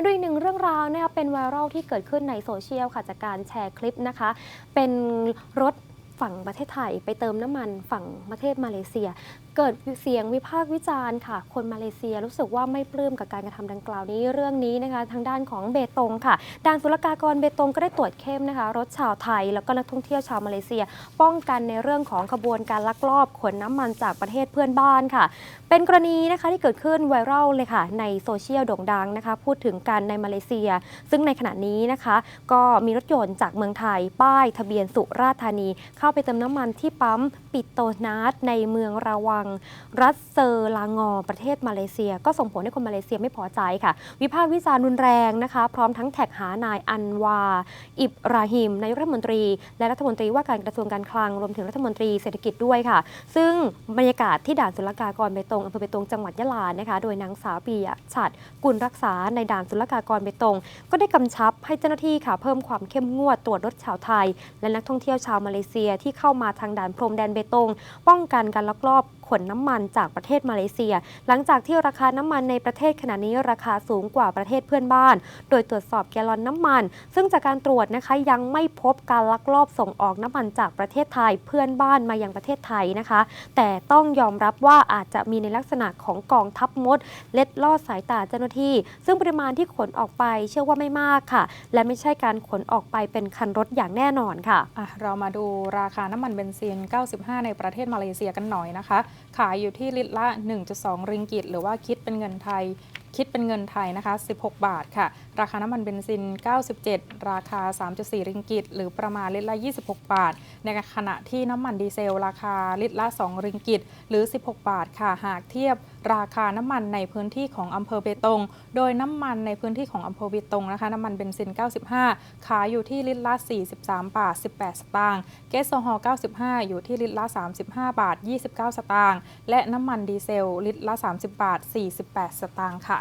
มาดูอีกหนึ่งเรื่องราวนะคะเป็นไวรัลที่เกิดขึ้นในโซเชียลค่ะจากการแชร์คลิปนะคะ เป็นรถ ฝั่งประเทศไทย ไปเติมน้ำมันฝั่งประเทศมาเลเซีย เกิดเสียงวิพากษ์วิจารณ์ค่ะ คนมาเลเซียรู้สึกว่าไม่ปลื้มกับการกระทำดังกล่าวนี้เรื่องนี้นะคะ ทางด้านของเบตงค่ะด่านศุลกากรเบตงก็ได้ตรวจเข้มนะคะ รถชาวไทยแล้วก็นักท่องเที่ยวชาวมาเลเซีย ป้องกันในเรื่องของขบวนการลักลอบขนน้ำมันจากประเทศเพื่อนบ้านค่ะ เป็นกรณีนะคะที่เกิดขึ้นไวรัลเลยค่ะ ในโซเชียลโด่งดังนะคะ พูดถึงกันในมาเลเซีย ซึ่งในขณะนี้นะคะ ก็มีรถยนต์จากเมืองไทย ป้ายทะเบียนสุราษฎร์ธานีเข้าไปเติมน้ำมันที่ปั๊มปิโตนาสในเมืองราวัง รัสเซอร์ลางอประเทศมาเลเซีย ก็ส่งผลให้คนมาเลเซียไม่พอใจค่ะ วิพากษ์วิจารณ์รุนแรงนะคะ พร้อมทั้งแท็กหานายอันวา อิบราฮิมนายกรัฐมนตรี และรัฐมนตรีว่าการกระทรวงการคลังรวมถึงรัฐมนตรีเศรษฐกิจด้วยค่ะ ซึ่งบรรยากาศที่ด่านศุลกากรเบตงอำเภอเบตงจังหวัดยะลานะคะ โดยนางสาวปียฉัดกุลรักษาในด่านศุลกากรเบตง ก็ได้กำชับให้เจ้าหน้าที่ค่ะเพิ่มความเข้มงวดตรวจรถชาวไทย และนักท่องเที่ยวชาวมาเลเซียที่เข้ามาทางด่านพรมแดนเบตง ป้องกันการลักลอบ ขนน้ำมันจากประเทศมาเลเซีย หลังจากที่ราคาน้ำมันในประเทศขณะนี้ราคาสูงกว่าประเทศเพื่อนบ้าน โดยตรวจสอบแกลลอนน้ำมัน ซึ่งจากการตรวจนะคะยังไม่พบการลักลอบส่งออกน้ำมันจากประเทศไทยเพื่อนบ้านมายังประเทศไทยนะคะ แต่ต้องยอมรับว่าอาจจะมีในลักษณะของกองทัพมด เล็ดลอดสายตาเจ้าหน้าที่ ซึ่งปริมาณที่ขนออกไปเชื่อว่าไม่มากค่ะ และไม่ใช่การขนออกไปเป็นคันรถอย่างแน่นอนค่ะอะเรามาดูราคาน้ำมันเบนซิน 95 ในประเทศมาเลเซียกันหน่อยนะคะขายอยู่ที่ลิตรละ 1.2 ริงกิต หรือว่าคิดเป็นเงินไทย คิดเป็นเงินไทยนะคะ 16 บาทค่ะ ราคาน้ำมันเบนซิน 97 ราคา 3.4 ริงกิต หรือประมาณลิตรละ 26 บาท ในขณะที่น้ำมันดีเซล ราคาลิตรละ 2 ริงกิต หรือ 16 บาทค่ะ หากเทียบราคาน้ำมันในพื้นที่ของอำเภอเบตง โดยน้ำมันในพื้นที่ของอำเภอเบตงนะคะ น้ำมันเบนซิน 95 ขายอยู่ที่ลิตรละ 43 บาท 18 สตางค์แก๊สโซฮอล์95 อยู่ที่ลิตรละ 35 บาท 29 สตางค์ และน้ำมันดีเซล ลิตรละ 30 บาท 48 สตางค์ค่ะ